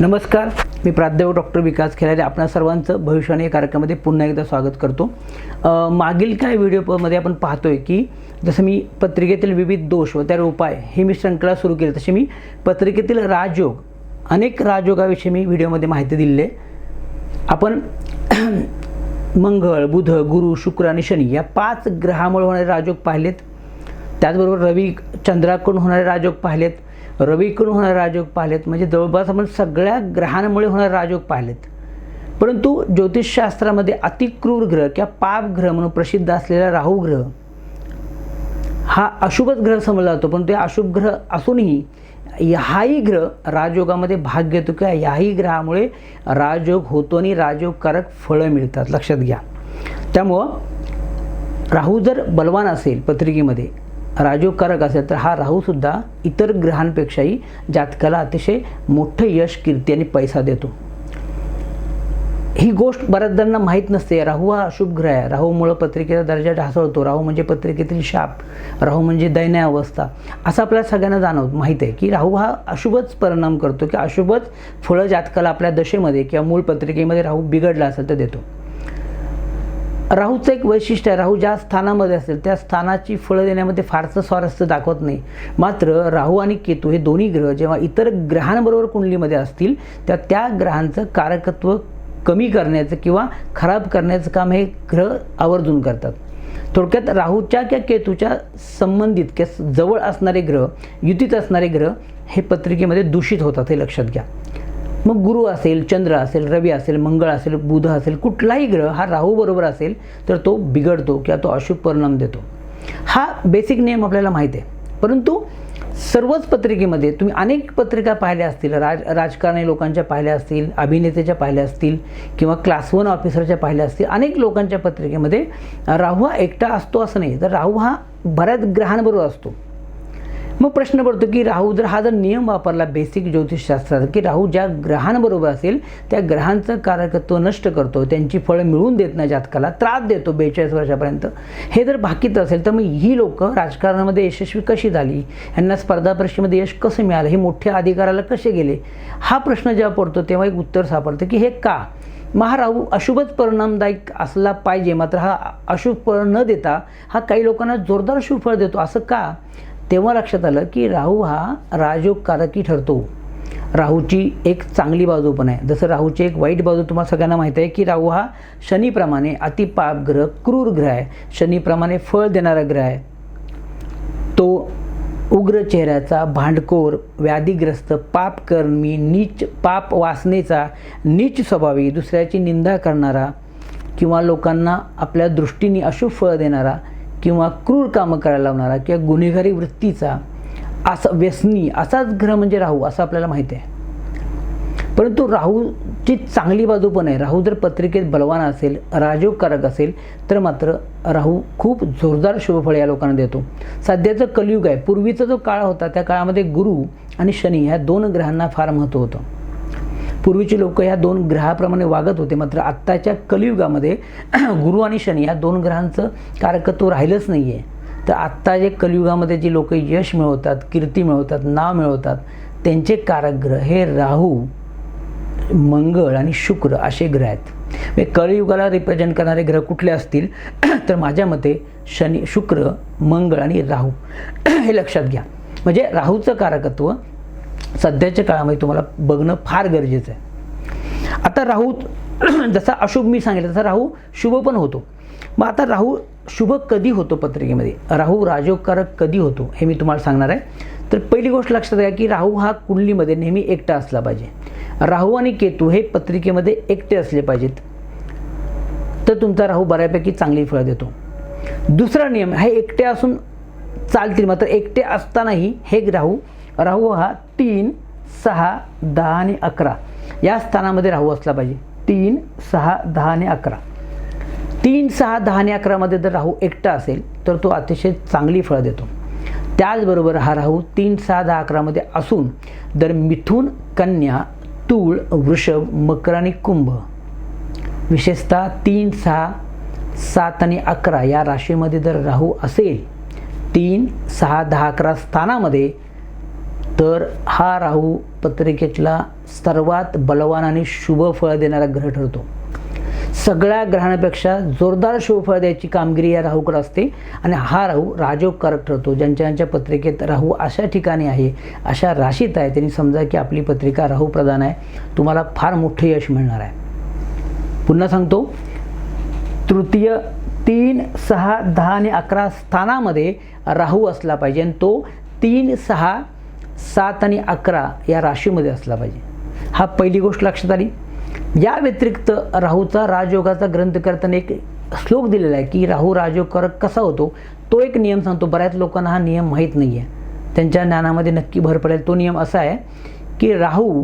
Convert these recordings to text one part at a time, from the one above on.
नमस्कार मी प्राध्यापक डॉक्टर विकास खेळाडे आपणा सर्वांचं भविष्याने या कार्यक्रमामध्ये पुन्हा एकदा स्वागत करतो. मागील काय व्हिडिओमध्ये आपण पाहतोय की जसं मी पत्रिकेतील विविध दोष व त्यावर उपाय ही मी श्रृंखला सुरू केली. तशी मी पत्रिकेतील राजयोग अनेक राजयोगाविषयी मी व्हिडिओमध्ये माहिती दिलेली आहे. आपण मंगळ बुध गुरु शुक्र आणि शनी या पाच ग्रहामुळे होणारे राजयोग पाहिलेत. त्याचबरोबर रवी चंद्राकडून होणारे राजयोग पाहिलेत. रवीकडून होणारे राजयोग पाहिलेत. म्हणजे जवळपास आपण सगळ्या ग्रहांमुळे होणारे राजयोग पाहिलेत. परंतु ज्योतिषशास्त्रामध्ये अतिक्रूर ग्रह किंवा पाप ग्रह म्हणून प्रसिद्ध असलेला राहू ग्रह हा अशुभच ग्रह समजला जातो. पण ते अशुभ ग्रह असूनही हाही ग्रह राजयोगामध्ये भाग घेतो किंवा याही ग्रहामुळे राजयोग होतो आणि राजयोगकारक फळं मिळतात. लक्षात घ्या. त्यामुळं राहू जर बलवान असेल पत्रिकेमध्ये राजयोगकारक असेल तर हा राहूसुद्धा इतर ग्रहांपेक्षाही जातकाला अतिशय मोठं यश कीर्ती आणि पैसा देतो. ही गोष्ट बऱ्याच जणांना माहीत नसते. राहू हा अशुभ ग्रह आहे. राहूमुळं पत्रिकेचा दर्जा ढासळतो. राहू म्हणजे पत्रिकेतील शाप. राहू म्हणजे दैन्य अवस्था. असं आपल्याला सगळ्यांना जाणवत माहीत आहे की राहू हा अशुभच परिणाम करतो की अशुभच फळं जातकाला आपल्या दशेमध्ये किंवा मूळ पत्रिकेमध्ये राहू बिघडला असेल तर देतो. राहूचं एक वैशिष्ट्य आहे. राहू ज्या स्थानामध्ये असेल त्या स्थानाची फळं देण्यामध्ये फारसं स्वारस्य दाखवत नाही. मात्र राहू आणि केतू हे दोन्ही ग्रह जेव्हा इतर ग्रहांबरोबर कुंडलीमध्ये असतील त्या त्या ग्रहांचं कारकत्व कमी करण्याचं किंवा खराब करण्याचं काम हे ग्रह आवर्जून करतात. थोडक्यात राहूच्या किंवा केतूच्या संबंधित किंवा जवळ असणारे ग्रह युतीत असणारे ग्रह हे पत्रिकेमध्ये दूषित होतात हे लक्षात घ्या. मग गुरु असेल चंद्र असेल रवी असेल मंगळ असेल बुध असेल कुठलाही ग्रह हा राहूबरोबर असेल तर तो बिघडतो किंवा तो अशुभ परिणाम देतो. हा बेसिक नियम आपल्याला माहीत आहे. परंतु सर्वच पत्रिकेमध्ये तुम्ही अनेक पत्रिका पाहिल्या असतील राज राजकारणी लोकांच्या पाहिल्या असतील अभिनेत्याच्या पाहिल्या असतील किंवा क्लास वन ऑफिसरच्या पाहिल्या असतील अनेक लोकांच्या पत्रिकेमध्ये राहू हा एकटा असतो असं नाही. तर राहू हा बऱ्याच ग्रहांबरोबर असतो. मग प्रश्न पडतो की राहू जर हा जर नियम वापरला बेसिक ज्योतिषशास्त्राचा की राहू ज्या ग्रहांबरोबर असेल त्या ग्रहांचं कारकत्व नष्ट करतो त्यांची फळं मिळून देत नाही जातकाला त्रास देतो बेचाळीस वर्षापर्यंत. हे जर बाकीत असेल तर मग ही लोक राजकारणामध्ये यशस्वी कशी झाली? यांना स्पर्धा परीक्षेमध्ये यश कसं मिळालं? हे मोठ्या अधिकाराला कसे गेले? हा प्रश्न जेव्हा पडतो तेव्हा एक उत्तर सापडतं की हे का? महाराहू अशुभच परिणामदायक असला पाहिजे मात्र हा अशुभ फळ न देता हा काही लोकांना जोरदार शुभ फळ देतो असं का? तेव्हा लक्षात आलं की राहू हा राजयोगकारकी ठरतो. राहूची एक चांगली बाजू पण आहे. जसं राहूची एक वाईट बाजू तुम्हाला सगळ्यांना माहीत आहे की राहू हा शनीप्रमाणे अतिपाप ग्रह क्रूर ग्रह आहे. शनीप्रमाणे फळ देणारा ग्रह आहे. तो उग्र चेहऱ्याचा भांडखोर व्याधीग्रस्त पापकर्मी नीच पाप वासनेचा नीच स्वभावी दुसऱ्याची निंदा करणारा किंवा लोकांना आपल्या दृष्टीने अशुभ फळ देणारा किंवा क्रूर कामं करायला लावणारा किंवा गुन्हेगारी वृत्तीचा असा व्यसनी असाच ग्रह म्हणजे राहू असं आपल्याला माहिती आहे. परंतु राहूची चांगली बाजू पण आहे. राहू जर पत्रिकेत बलवान असेल राजयोगकारक असेल तर मात्र राहू खूप जोरदार शुभफळ या लोकांना देतो. सध्याचं कलियुग आहे. पूर्वीचा जो काळ होता त्या काळामध्ये गुरु आणि शनी ह्या दोन ग्रहांना फार महत्त्व होतं. पूर्वीचे लोक ह्या दोन ग्रहाप्रमाणे वागत होते मात्र आत्ताच्या कलियुगामध्ये गुरु आणि शनी या दोन ग्रहांचं कारकत्व राहिलंच नाही आहे तर आत्ता जे कलियुगामध्ये जी लोक यश मिळवतात कीर्ती मिळवतात नाव मिळवतात त्यांचे कारक ग्रह हे राहू मंगळ आणि शुक्र असे ग्रह आहेत. म्हणजे कलियुगाला रिप्रेझेंट करणारे ग्रह कुठले असतील तर माझ्या मते शनी शुक्र मंगळ आणि राहू. हे लक्षात घ्या. म्हणजे राहूचं कारकत्व सध्याच्या काळामध्ये तुम्हाला बघणं फार गरजेचं आहे. आता राहू जसा अशुभ मी सांगितलं तसा राहू शुभ पण होतो. मग आता राहू शुभ कधी होतो पत्रिकेमध्ये? राहू राजयोगकारक कधी होतो? हे मी तुम्हाला सांगणार आहे. तर पहिली गोष्ट लक्षात घ्या की राहू हा कुंडलीमध्ये नेहमी एकटा असला पाहिजे. राहू आणि केतू हे पत्रिकेमध्ये एकटे असले पाहिजेत. तर तुमचा राहू बऱ्यापैकी चांगली फळं देतो. दुसरा नियम हे एकटे असून चालतील मात्र एकटे असतानाही हे राहू राहू हा तीन सहा दहा आणि अकरा. या स्थानामध्ये राहू असला पाहिजे. तीन सहा दहा आणि अकरा. तीन सहा दहा आणि अकरामध्ये जर राहू एकटा असेल तर तो अतिशय चांगली फळं देतो. त्याचबरोबर हा राहू तीन सहा दहा अकरामध्ये असून जर मिथून कन्या तूळ वृषभ मकर आणि कुंभ. विशेषतः तीन सहा सात आणि अकरा या राशीमध्ये जर राहू असेल तीन सहा दहा अकरा स्थानामध्ये तर हा राहू पत्रिकेतला सर्वात बलवान आणि शुभ फळ देणारा ग्रह ठरतो. सगळ्या ग्रहांपेक्षा जोरदार शुभफळ द्यायची कामगिरी या राहूकडे असते आणि हा राहू राजोगकारक ठरतो. ज्यांच्या ज्यांच्या पत्रिकेत राहू अशा ठिकाणी आहे अशा राशीत आहे त्यांनी समजा की आपली पत्रिका राहू प्रधान आहे तुम्हाला फार मोठं यश मिळणार आहे. पुन्हा सांगतो तृतीय तीन सहा दहा आणि अकरा स्थानामध्ये राहू असला पाहिजे आणि तो तीन सहा सात आणि अकरा या राशीमध्ये असला पाहिजे. हा पहिली गोष्ट लक्षात आली. या व्यतिरिक्त राहूचा राजयोगाचा ग्रंथ करताना एक श्लोक दिलेला आहे की राहू राजयोग कसा होतो तो एक नियम सांगतो. बऱ्याच लोकांना हा नियम माहीत नाही आहे त्यांच्या ज्ञानामध्ये नक्की भर पडेल. तो नियम असा आहे की राहू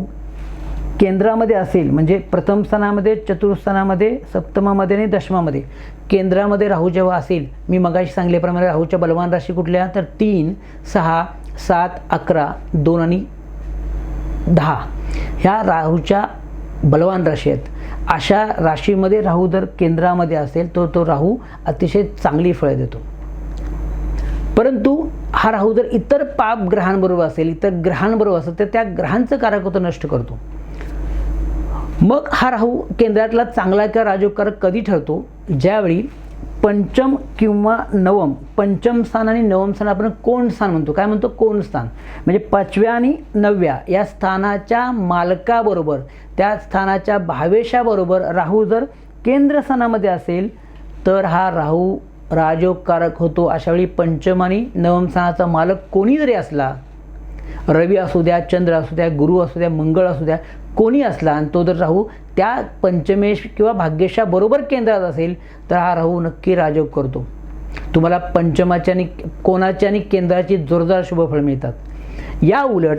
केंद्रामध्ये असेल म्हणजे प्रथम स्थानामध्ये चतुर्थस्थानामध्ये सप्तमामध्ये आणि दशमामध्ये. केंद्रामध्ये राहू जेव्हा असेल मी मगाशी सांगल्याप्रमाणे राहूच्या बलवान राशी कुठल्या? तर तीन सहा सात अकरा दोन आणि दहा. ह्या राहूच्या बलवान राशी आहेत. अशा राशीमध्ये राहू जर केंद्रामध्ये असेल तर तो राहू अतिशय चांगली फळं देतो. परंतु हा राहू जर इतर पाप ग्रहांबरोबर असेल इतर ग्रहांबरोबर असेल तर त्या ग्रहांचं कारकत्व नष्ट करतो. मग हा राहू केंद्रातला चांगला किंवा राजकारक कधी ठरतो? ज्यावेळी पंचम किंवा नवम. पंचम स्थान आणि नवम स्थान आपण कोण स्थान म्हणतो? काय म्हणतो? कोण स्थान? म्हणजे पाचव्या आणि नवव्या या स्थानाच्या मालकाबरोबर त्या स्थानाच्या भावेशाबरोबर राहू जर केंद्रस्थानामध्ये असेल तर हा राहू राजकारक होतो. अशावेळी पंचम आणि नवम स्थानाचा मालक कोणी जरी असला रवी असू द्या चंद्र असू द्या गुरु असू द्या मंगळ असू द्या कोणी असला आणि तो जर राहू त्या पंचमेश किंवा भाग्येशाबरोबर केंद्रात असेल तर हा राहू नक्की राजयोग करतो. तुम्हाला पंचमाची आणि कोणाच्या आणि केंद्राची जोरदार शुभफळ मिळतात. या उलट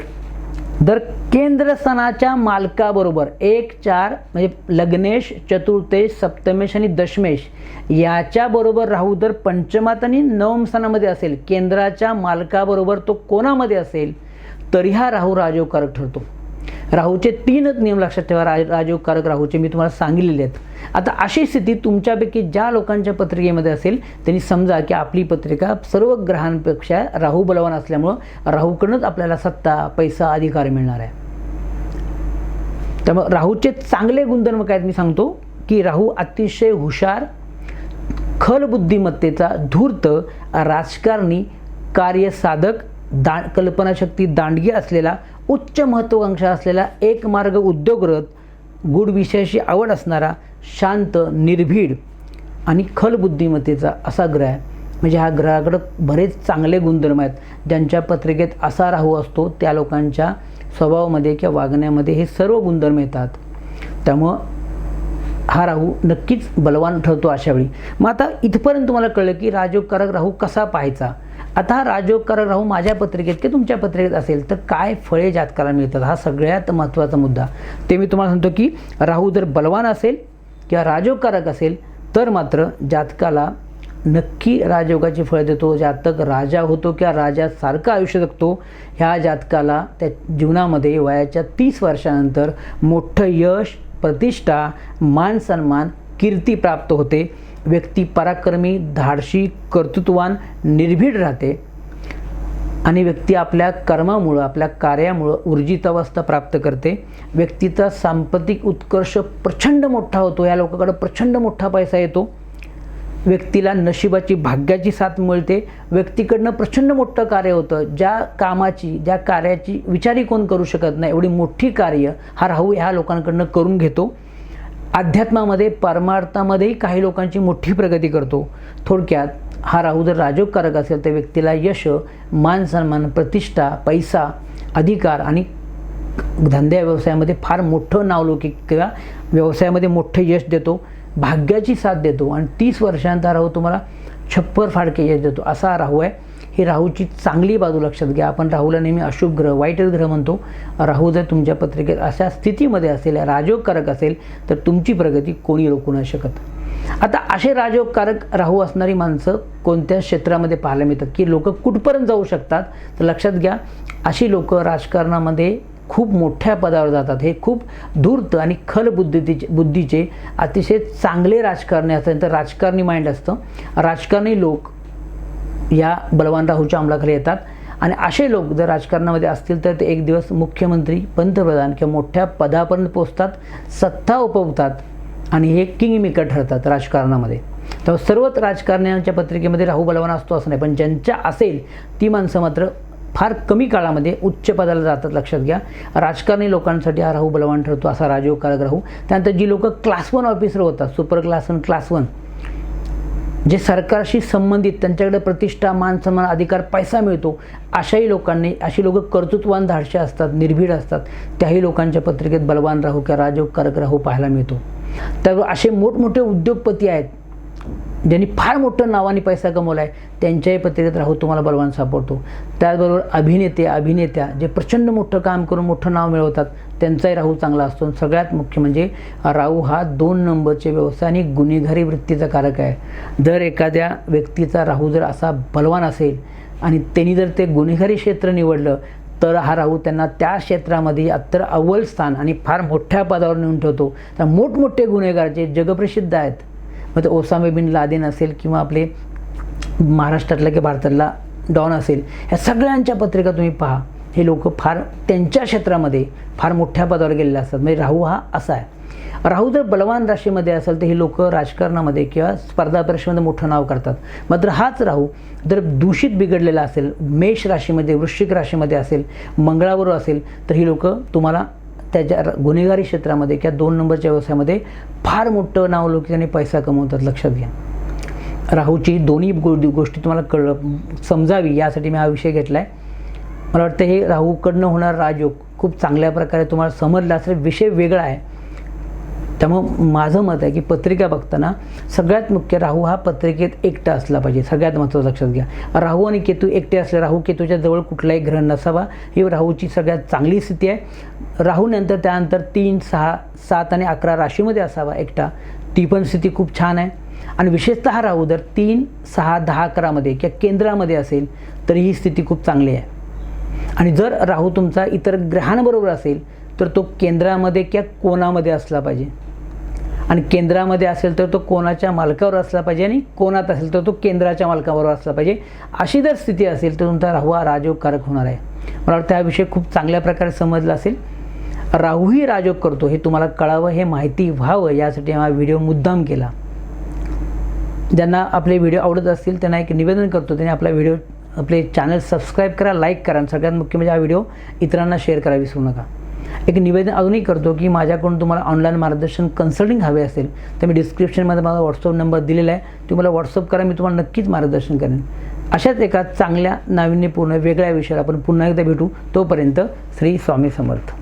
जर केंद्रस्थानाच्या मालकाबरोबर एक चार म्हणजे लग्नेश चतुर्थेश सप्तमेश आणि दशमेश याच्याबरोबर राहू जर पंचमात आणि नवम स्थानामध्ये असेल केंद्राच्या मालकाबरोबर तो कोणामध्ये असेल तरी हा राहू राजयोगकारक ठरतो. राहूचे तीनच नियम लक्षात ठेवा राज राजयोगकारक राहूचे. मी तुम्हाला सांगितलेले आहेत. आता अशी स्थिती तुमच्यापैकी ज्या लोकांच्या पत्रिकेमध्ये असेल त्यांनी समजा की आपली पत्रिका सर्व ग्रहांपेक्षा राहू बलवान असल्यामुळं राहूकडूनच आपल्याला सत्ता पैसा अधिकार मिळणार आहे. त्यामुळे राहूचे चांगले गुणधर्म काय आहेत मी सांगतो की राहू अतिशय हुशार खल बुद्धिमत्तेचा धूर्त राजकारणी कार्यसाधक दा कल्पनाशक्ती दांडगी असलेला उच्च महत्त्वाकांक्षा असलेला एक मार्ग उद्योगरत गूढ विषयाशी आवड असणारा शांत निर्भीड आणि खल बुद्धिमत्तेचा असा ग्रह आहे. म्हणजे हा ग्रहाकडं बरेच चांगले गुणधर्म आहेत. ज्यांच्या पत्रिकेत असा राहू असतो त्या लोकांच्या स्वभावामध्ये किंवा वागण्यामध्ये हे सर्व गुणधर्म येतात. त्यामुळं हा राहू नक्कीच बलवान ठरतो अशावेळी. मग आता इथपर्यंत तुम्हाला कळलं की राजयोगकारक राहू कसा पाहायचा? आता हा करत राहू माझ्या पत्रिकेत की तुमच्या पत्रिकेत असेल तर काय फळे जातकाला मिळतात? हा सगळ्यात महत्त्वाचा मुद्दा. ते मी तुम्हाला सांगतो की राहू जर बलवान असेल किंवा राजयोगकारक असेल तर मात्र जातकाला नक्की राजयोगाची फळ देतो. जातक राजा होतो किंवा राजासारखं आयुष्य जगतो ह्या जातकाला त्या जीवनामध्ये वयाच्या तीस वर्षानंतर मोठं यश प्रतिष्ठा मान सन्मान कीर्ती प्राप्त होते. व्यक्ती पराक्रमी धाडशी कर्तृत्ववान निर्भीड राहते. आणि व्यक्ती आपल्या कर्मामुळं आपल्या कार्यामुळं ऊर्जितावस्था प्राप्त करते. व्यक्तीचा सांपत्तिक उत्कर्ष प्रचंड मोठा होतो. या लोकांकडं प्रचंड मोठा पैसा येतो. व्यक्तीला नशिबाची भाग्याची साथ मिळते. व्यक्तीकडनं प्रचंड मोठं कार्य होतं. ज्या कामाची ज्या कार्याची विचारी कोण करू शकत नाही. एवढी मोठी कार्य हा राहू ह्या लोकांकडनं करून घेतो. अध्यात्मामध्ये परमार्थामध्येही काही लोकांची मोठी प्रगती करतो. थोडक्यात हा राहू जर राजोगकारक असेल तर व्यक्तीला यश मान सन्मान प्रतिष्ठा पैसा अधिकार आणि धंद्या व्यवसायामध्ये फार मोठं नावलौकिक किंवा व्यवसायामध्ये मोठं यश देतो भाग्याची साथ देतो आणि तीस वर्षांचा राहू तुम्हाला छप्पर फाडके यश देतो. असा राहू आहे. ही राहूची चांगली बाजू लक्षात घ्या. आपण राहूला नेहमी अशुभ ग्रह वाईटच ग्रह म्हणतो. राहू जर तुमच्या पत्रिकेत अशा स्थितीमध्ये असेल राजयोगकारक असेल तर तुमची प्रगती कोणी रोखू नाही शकत. आता असे राजयोगकारक राहू असणारी माणसं कोणत्या क्षेत्रामध्ये पाहायला मिळतात? की लोक कुठपर्यंत जाऊ शकतात? तर लक्षात घ्या अशी लोक राजकारणामध्ये खूप मोठ्या पदावर जातात. हे खूप धूर्त आणि खल बुद्धीचे बुद्धीचे अतिशय चांगले राजकारणी असतात तर राजकारणी माइंड असतं. राजकारणी लोक या बलवान राहूच्या अंमलाखाली येतात. आणि असे लोक जर राजकारणामध्ये असतील तर ते एक दिवस मुख्यमंत्री पंतप्रधान किंवा मोठ्या पदापर्यंत पोचतात सत्ता उपवतात आणि हे किंगमेकर ठरतात राजकारणामध्ये. तर सर्वच राजकारण्यांच्या पत्रिकेमध्ये राहू बलवान असतो असं नाही पण ज्यांच्या असेल ती माणसं मात्र फार कमी काळामध्ये उच्च पदाला जातात. लक्षात घ्या राजकारणी लोकांसाठी हा राहू बलवान ठरतो असा राजयोग कारक राहू त्यानंतर जी लोकं क्लास वन ऑफिसर होतात super class one class one जे सरकारशी संबंधित त्यांच्याकडे प्रतिष्ठा मान सन्मान अधिकार पैसा मिळतो अशाही लोकांनी अशी लोक कर्तृत्वान धाडशी असतात निर्भीड असतात त्याही लोकांच्या पत्रिकेत बलवान राहू किंवा राजकारक राहू पाहायला मिळतो. तर असे मोठमोठे उद्योगपती आहेत ज्यांनी फार मोठं नावाने पैसा कमवला आहे त्यांच्याही पत्रिकेत राहू तुम्हाला बलवान सापडतो. त्याचबरोबर अभिनेते अभिनेत्या जे प्रचंड मोठं काम करून मोठं नाव मिळवतात त्यांचाही राहू चांगला असतो. सगळ्यात मुख्य म्हणजे राहू हा दोन नंबरचे व्यवसाय आणि गुन्हेगारी वृत्तीचा कारक आहे. जर एखाद्या व्यक्तीचा राहू जर असा बलवान असेल आणि त्यांनी जर ते गुन्हेगारी क्षेत्र निवडलं तर हा राहू त्यांना त्या क्षेत्रामध्ये अत्तर अव्वल स्थान आणि फार मोठ्या पदावर नेऊन ठेवतो. तर मोठमोठे गुन्हेगार जे जगप्रसिद्ध आहेत मग ते ओसामे बिन लादेन असेल किंवा आपले महाराष्ट्रातला किंवा भारतातला डॉन असेल ह्या सगळ्यांच्या पत्रिका तुम्ही पहा. हे लोक फार त्यांच्या क्षेत्रामध्ये फार मोठ्या पदावर गेलेले असतात. म्हणजे राहू हा असा आहे. राहू जर बलवान राशीमध्ये असेल तर हे लोक राजकारणामध्ये किंवा स्पर्धा परीक्षेमध्ये मोठं नाव करतात. मात्र हाच राहू जर दूषित बिघडलेला असेल मेष राशीमध्ये वृश्चिक राशीमध्ये असेल मंगळावर असेल तर ही लोक तुम्हाला त्याच्या गुन्हेगारी क्षेत्रामध्ये किंवा दोन नंबरच्या व्यवसायामध्ये फार मोठं नाव लोक त्यांनी पैसा कमवतात लक्षात घ्या. राहूची दोन्ही गो गोष्टी तुम्हाला कळ समजावी यासाठी मी हा विषय घेतला आहे मला वाटतं हे राहूकडनं होणारा राजयोग खूप चांगल्या प्रकारे तुम्हाला समजला असेल विषय वेगळा आहे. त्यामुळं माझं मत आहे की पत्रिका बघताना सगळ्यात मुख्य राहू हा पत्रिकेत एकटा असला पाहिजे. सगळ्यात महत्त्वाचं लक्षात घ्या. राहू आणि केतू एकटे असले राहू केतूच्या जवळ कुठलाही ग्रह नसावा. ही राहूची सगळ्यात चांगली स्थिती आहे. राहूनंतर त्यानंतर तीन सहा सात आणि अकरा राशीमध्ये असावा एकटा. ती पण स्थिती खूप छान आहे. आणि विशेषतः राहू जर तीन सहा दहा अकरामध्ये किंवा केंद्रामध्ये असेल तर ही स्थिती खूप चांगली आहे. आणि जर राहू तुमचा इतर ग्रहांबरोबर असेल तर तो केंद्रामध्ये किंवा कोणामध्ये असला पाहिजे. आणि केंद्रामध्ये असेल तर तो कोणाच्या मालकावर असला पाहिजे आणि कोणात असेल तर तो केंद्राच्या मालकावर असला पाहिजे. अशी जर स्थिती असेल तर तुमचा राहू हा राजयोगकारक होणार आहे. मला वाटतं हा विषय खूप चांगल्या प्रकारे समजला असेल. राहूही राजयोग करतो हे तुम्हाला कळावं हे माहिती व्हावं यासाठी हा व्हिडिओ मुद्दाम केला. ज्यांना आपले व्हिडिओ आवडत असतील त्यांना एक निवेदन करतो त्यांनी आपला व्हिडिओ आपले चॅनल सबस्क्राईब करा लाईक करा आणि सगळ्यात मुख्य म्हणजे हा व्हिडिओ इतरांना शेअर करा विसरू नका. एक निवेदन अजूनही करतो की माझ्याकडून तुम्हाला ऑनलाईन मार्गदर्शन कन्सल्टिंग हवे असेल तर मी डिस्क्रिप्शनमध्ये माझा व्हॉट्सअप नंबर दिलेला आहे. तुम्हाला व्हॉट्सअप करा मी तुम्हाला नक्कीच मार्गदर्शन करेन. अशाच एका चांगल्या नाविन्यपूर्ण वेगळ्या विषयावर आपण पुन्हा एकदा भेटू. तोपर्यंत श्री स्वामी समर्थ.